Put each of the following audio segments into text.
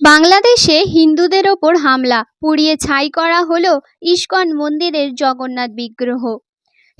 বাংলাদেশে হিন্দুদের ওপর হামলা পুড়িয়ে ছাই করা হল ইস্কন মন্দিরের জগন্নাথ বিগ্রহ।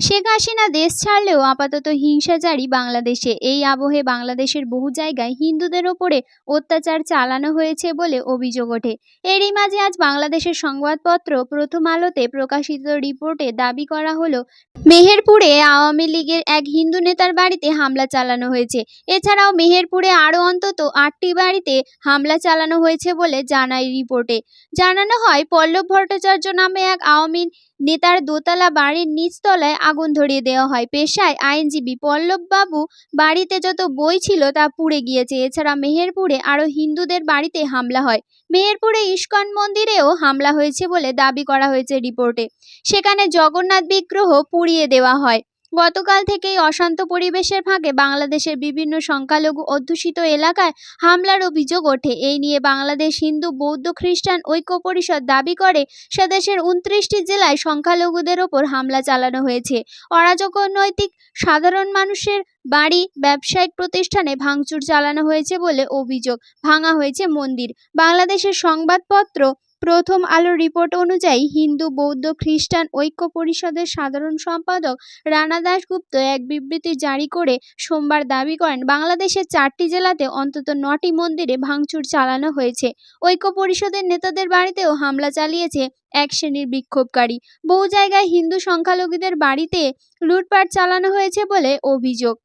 শেখ হাসিনা দেশ ছাড়লেও আপাতত হিংসা জারি বাংলাদেশে। এই আবহে বাংলাদেশের বহু জায়গায় হিন্দুদের ওপরে অত্যাচার চালানো হয়েছে বলে অভিযোগ ওঠে। এরই মাঝে আজ বাংলাদেশের সংবাদপত্র প্রথম আলোতে প্রকাশিত রিপোর্টে দাবি করা হলো, মেহেরপুরে আওয়ামী লীগের এক হিন্দু নেতার বাড়িতে হামলা চালানো হয়েছে। এছাড়াও মেহেরপুরে আরও অন্তত আটটি বাড়িতে হামলা চালানো হয়েছে বলে জানায় রিপোর্টে। জানানো হয়, পল্লব ভট্টাচার্য নামে এক আওয়ামী নেতার দোতলা বাড়ির নিচতলায় আগুন ধরিয়ে দেওয়া হয়। পেশায় আইনজীবী পল্লববাবু বাড়িতে যত বই ছিল তা পুড়ে গিয়েছে। এছাড়া মেহেরপুরে আরও হিন্দুদের বাড়িতে হামলা হয়। মেহেরপুরে ইস্কন মন্দিরেও হামলা হয়েছে বলে দাবি করা হয়েছে রিপোর্টে। সেখানে জগন্নাথ বিগ্রহ পুড়িয়ে দেওয়া হয়। গতকাল থেকেই অশান্ত পরিবেশের ফাঁকে বাংলাদেশের বিভিন্ন সংখ্যালঘু অধ্যুষিত এলাকায় হামলার অভিযোগ ওঠে। এই নিয়ে বাংলাদেশ হিন্দু, বৌদ্ধ, খ্রিস্টান ঐক্য পরিষদ দাবি করে সেদেশের উনত্রিশটি জেলায় সংখ্যালঘুদের ওপর হামলা চালানো হয়েছে। অরাজনৈতিক সাধারণ মানুষের বাড়ি, ব্যবসায়িক প্রতিষ্ঠানে ভাঙচুর চালানো হয়েছে বলে অভিযোগ। ভাঙা হয়েছে মন্দির। বাংলাদেশের সংবাদপত্র প্রথম আলোর রিপোর্ট অনুযায়ী হিন্দু, বৌদ্ধ, খ্রিস্টান ঐক্য পরিষদের সাধারণ সম্পাদক রানা দাশগুপ্ত এক বিবৃতি জারি করে সোমবার দাবি করেন, বাংলাদেশের চারটি জেলাতে অন্তত নটি মন্দিরে ভাঙচুর চালানো হয়েছে। ঐক্য পরিষদের নেতাদের বাড়িতেও হামলা চালিয়েছে এক শ্রেণির বিক্ষোভকারী। বহু জায়গায় হিন্দু সংখ্যালঘুদের বাড়িতে লুটপাট চালানো হয়েছে বলে অভিযোগ।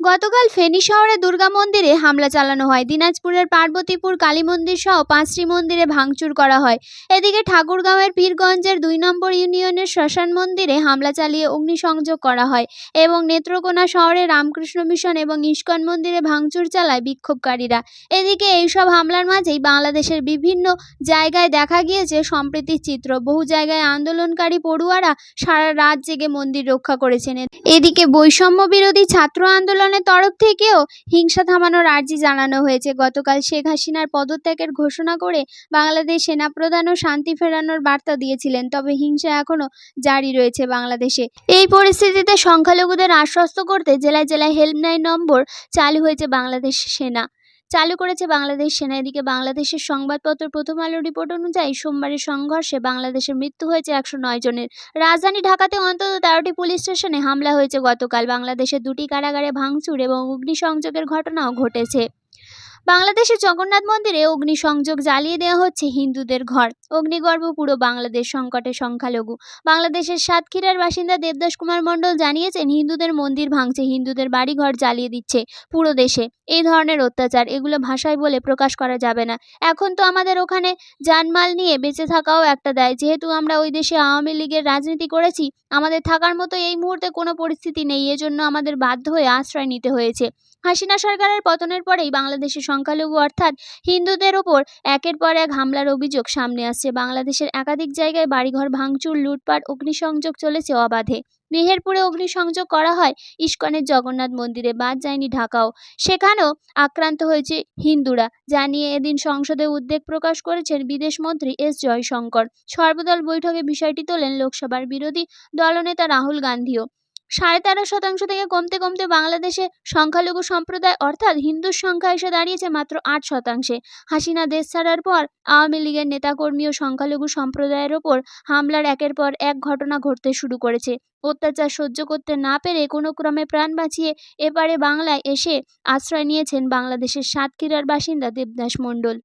গতকাল ফেনী শহরে দুর্গা মন্দিরে হামলা চালানো হয়। দিনাজপুরের পার্বতীপুর কালী মন্দির সহ পাঁচটি মন্দিরে ভাঙচুর করা হয়। এদিকে ঠাকুরগাঁওয়ের পীরগঞ্জের দুই নম্বর ইউনিয়নের শ্মশান মন্দিরে হামলা চালিয়ে অগ্নিসংযোগ করা হয় এবং নেত্রকোনা শহরে রামকৃষ্ণ মিশন এবং ইস্কন মন্দিরে ভাঙচুর চালায় বিক্ষোভকারীরা। এদিকে এইসব হামলার মাঝেই বাংলাদেশের বিভিন্ন জায়গায় দেখা গিয়েছে সম্প্রীতির চিত্র। বহু জায়গায় আন্দোলনকারী পড়ুয়ারা সারা রাত জেগে মন্দির রক্ষা করেছেন। এদিকে বৈষম্য বিরোধী ছাত্র আন্দোলনের তরফ থেকেও হিংসা থামানোর আর্জি জানানো হয়েছে। গতকাল শেখ হাসিনার পদত্যাগের ঘোষণা করে বাংলাদেশ সেনাপ্রধানও শান্তি ফেরানোর বার্তা দিয়েছিলেন, তবে হিংসা এখনও জারি রয়েছে বাংলাদেশে। এই পরিস্থিতিতে সংখ্যালঘুদের আশ্বস্ত করতে জেলায় জেলায় হেল্পলাইন নম্বর চালু হয়েছে বাংলাদেশ সেনা। চালু করেছে বাংলাদেশ সেনা। এদিকে বাংলাদেশের সংবাদপত্র প্রথম আলো রিপোর্ট অনুযায়ী সোমবারের সংঘর্ষে বাংলাদেশের মৃত্যু হয়েছে একশো নয় জনের। রাজধানী ঢাকাতে অন্তত তেরোটি পুলিশ স্টেশনে হামলা হয়েছে গতকাল। বাংলাদেশের দুটি কারাগারে ভাঙচুর এবং অগ্নিসংযোগের ঘটনাও ঘটেছে। বাংলাদেশের জগন্নাথ মন্দিরে অগ্নিসংযোগ জ্বালিয়ে দেওয়া হচ্ছে হিন্দুদের ঘর। অগ্নিগর্ভ পুরো বাংলাদেশ সংকটে সংখ্যালঘু। বাংলাদেশের সাতক্ষীরার বাসিন্দা দেবদাস কুমার মণ্ডল জানিয়েছেন, হিন্দুদের মন্দির ভাঙছে, হিন্দুদের বাড়িঘর জ্বালিয়ে দিচ্ছে পুরো দেশে। এই ধরনের অত্যাচার, এগুলো ভাষায় বলে প্রকাশ করা যাবে না। এখন তো আমাদের ওখানে জানমাল নিয়ে বেঁচে থাকাও একটা দায়। যেহেতু আমরা ওই দেশে আওয়ামী লীগের রাজনীতি করেছি, আমাদের থাকার মতো এই মুহূর্তে কোনো পরিস্থিতি নেই। এজন্য আমাদের বাধ্য হয়ে আশ্রয় নিতে হয়েছে। হাসিনা সরকারের পতনের পরেই বাংলাদেশের সংখ্যালঘু অর্থাৎ হিন্দুদের ওপর একের পর এক হামলার অভিযোগ সামনে আসছে। বাংলাদেশের একাধিক জায়গায় বাড়িঘর ভাঙচুর, লুটপাট, অগ্নিসংযোগ চলেছে অবাধে। মেহেরপুরে অগ্নিসংযোগ করা হয় ইস্কনের জগন্নাথ মন্দিরে, বাদ যায়নি ঢাকাও। সেখানেও আক্রান্ত হয়েছে হিন্দুরা জানিয়ে এদিন সংসদে উদ্বেগ প্রকাশ করেছেন বিদেশমন্ত্রী এস জয়শঙ্কর। সর্বদল বৈঠকে বিষয়টি তোলেন লোকসভার বিরোধী দলনেতা রাহুল গান্ধীও। সাড়ে তেরো শতাংশ থেকে কমতে কমতে বাংলাদেশে সংখ্যালঘু সম্প্রদায় অর্থাৎ হিন্দুর সংখ্যা এসে দাঁড়িয়েছে মাত্র আট শতাংশে। হাসিনা দেশ ছাড়ার পর আওয়ামী লীগের নেতাকর্মী ও সংখ্যালঘু সম্প্রদায়ের ওপর হামলার একের পর এক ঘটনা ঘটতে শুরু করেছে। অত্যাচার সহ্য করতে না পেরে কোনো ক্রমে প্রাণ বাঁচিয়ে এপারে বাংলায় এসে আশ্রয় নিয়েছেন বাংলাদেশের সাতক্ষীরার বাসিন্দা দেবদাস মণ্ডল।